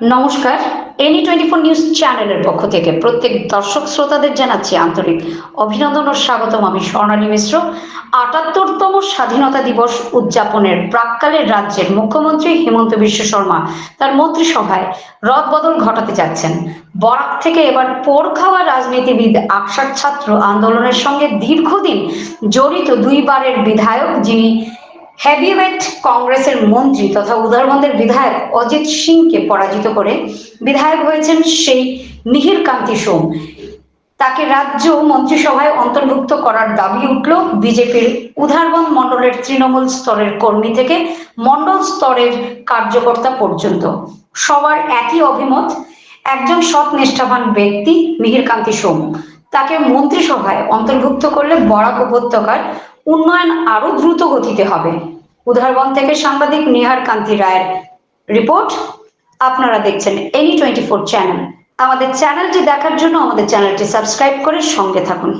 নমস্কার, any twenty four news চ্যানেলের পক্ষ থেকে প্রত্যেক দর্শক শ্রোতাদের জানাচ্ছি আন্তরিক অভিনন্দন ও স্বাগতম আমি স্বর্ণালী মিশ্র। আটাত্তরতম স্বাধীনতা দিবস উদযাপনের প্রাককালের রাজ্যের মুখ্যমন্ত্রী হেমন্ত বিশ্ব শর্মা তার মন্ত্রিসভায় রদবদল ঘটাতে যাচ্ছেন। বরাক থেকে এবার পোড় খাওয়া রাজনীতিবিদ আকসার ছাত্র আন্দোলনের সঙ্গে দীর্ঘদিন জড়িত দুইবারের বিধায়ক যিনি হেভিওয়েট কংগ্রেসের মন্ত্রী তথা উদারবন্দের বিধায়ক অজিত সিংকে পরাজিত করে বিধায়ক হয়েছেন সেই মিহির কান্তি সোম। তাকে রাজ্য মন্ত্রিসভায় অন্তর্ভুক্ত করার দাবি উঠল বিজেপির উদারবন্দ মণ্ডলের তৃণমূল স্তরের কর্মী থেকে মণ্ডল স্তরের কার্যকর্তা পর্যন্ত। সবার একই অভিমত, একজন সৎ নিষ্ঠাবান ব্যক্তি মিহির কান্তি সোম। তাকে মন্ত্রিসভায় অন্তর্ভুক্ত করলে বরাক উপত্যকার উন্নয়ন আরও দ্রুত গতিতে হবে। উদাহরণ থেকে সাংবাদিক নিহার কান্তি রায়ের রিপোর্ট আপনারা দেখছেন এনি টোয়েন্টি ফোর চ্যানেল। আমাদের চ্যানেলটি দেখার জন্য আমাদের চ্যানেলটি সাবস্ক্রাইব করে সঙ্গে থাকুন।